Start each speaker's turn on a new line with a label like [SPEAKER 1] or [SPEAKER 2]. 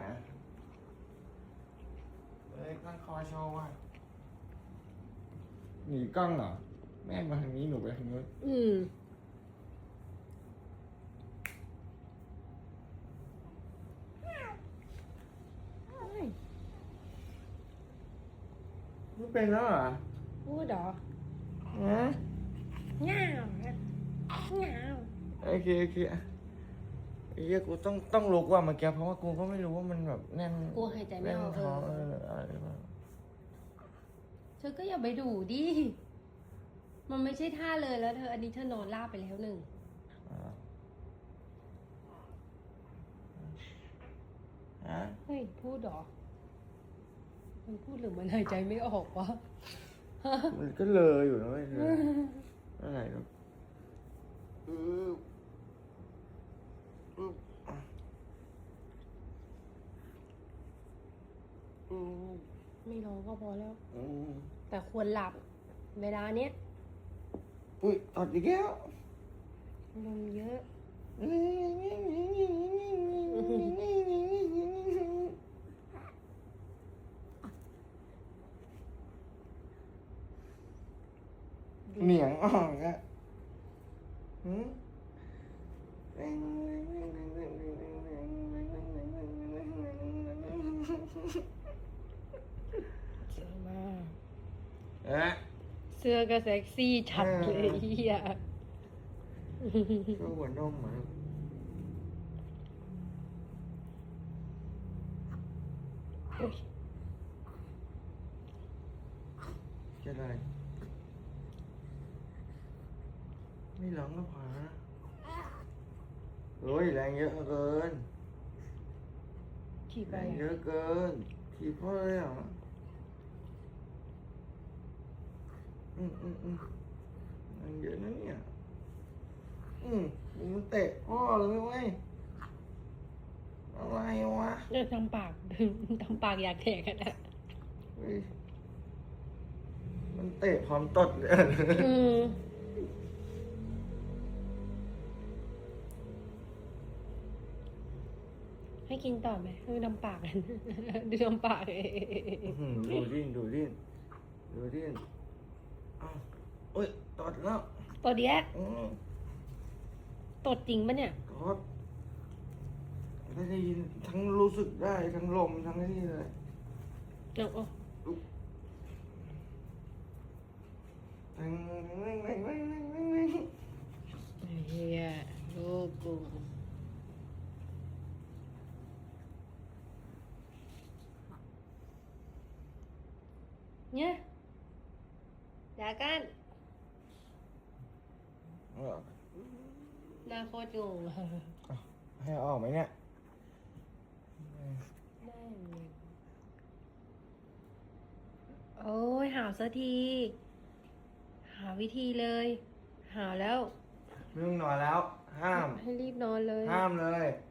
[SPEAKER 1] ไหนเอ้ยตั้งคอโชว์ว่ะหนีกล้องเหรอ แม่มาทางนี้หนูไปทางนู้น
[SPEAKER 2] อืมเฮ้ย
[SPEAKER 1] ไม่เป็นแล้วเหรอ
[SPEAKER 2] พูดเหรอ
[SPEAKER 1] ฮะ
[SPEAKER 2] เงาเงา
[SPEAKER 1] โอเคโอเคอะไอ้ เหี้ยกูต้องต้องลุกว่าเมื่อกี้เพราะว่ากูก็ไม่รู้ว่ามันแบบแน่น
[SPEAKER 2] กลัวหายใจไม่
[SPEAKER 1] แน่น
[SPEAKER 2] ออกเอ
[SPEAKER 1] ท้องเอ
[SPEAKER 2] อ
[SPEAKER 1] ออะไรแบบ
[SPEAKER 2] เธอก็อย่าไปดูดิ มันไม่ใช่ท่าเลยแล้วเธออันนี้เธอนอนราบไปแล้วหนึ่ง
[SPEAKER 1] อ่าฮะ
[SPEAKER 2] เฮ้ย พูดเหรอ มันพูดหรือมันหายใจไม่ออกวะ
[SPEAKER 1] มันก็เลยอยู่นะเว้ยเธออะไรเนาะอืออือ อือ
[SPEAKER 2] ไม่ร้องก็พอแล้ว
[SPEAKER 1] อือ
[SPEAKER 2] แต่ควรหลับ เวลาเนี้ย
[SPEAKER 1] อุ้ยตอดอีกแล้ว
[SPEAKER 2] ลมเยอะ
[SPEAKER 1] เหนียงออกอะหืม
[SPEAKER 2] สวยมาก
[SPEAKER 1] เอ๊ะ
[SPEAKER 2] เสื้อก็เซ็กซี่ชัดเลยเฮีย
[SPEAKER 1] ช่วหัวนมเหมือนจะอะไรไม่ร้องก็พอนะโอ้ยแรงเยอะเกิน
[SPEAKER 2] ขี่ไป
[SPEAKER 1] แรง
[SPEAKER 2] อะ
[SPEAKER 1] เยอะเกินทีพ่อเลยเหรอ อืมอืมอืมแรงเยอะนะเนี่ย อืมมันเตะพ่อเลยเว้ยอะไรวะ
[SPEAKER 2] เออทำปากทำปากอยากแทกกันอะ
[SPEAKER 1] เฮ้ยมันเตะพร้อมตดเลย
[SPEAKER 2] อืมให้กินต่อไหมดูทำปากกันดูทำปากเอ
[SPEAKER 1] อื้อหือดูดิ้นดูดิ้นดูดิ้นอ้าว โอ้ยตดแล้ว
[SPEAKER 2] ตัวเดียว
[SPEAKER 1] อืม
[SPEAKER 2] ตดจริงปะเนี่ย
[SPEAKER 1] ตดไม่ได้ยินทั้งรู้สึกได้ทั้งลมทั้งนี่เลย
[SPEAKER 2] เอาเอา
[SPEAKER 1] ทั้ง
[SPEAKER 2] เฮียลูกกูเนี่ย ยากัน
[SPEAKER 1] เออ
[SPEAKER 2] หน้าโคตรงง
[SPEAKER 1] ให้เอาออกไหมเนี่ย
[SPEAKER 2] ได้เลยโอ้ยหาวสักที หาวิธีเลย หาวแล้ว
[SPEAKER 1] ไม่ต้องนอนแล้ว ห้าม
[SPEAKER 2] ให้รีบนอนเลย
[SPEAKER 1] ห้ามเลย
[SPEAKER 2] ห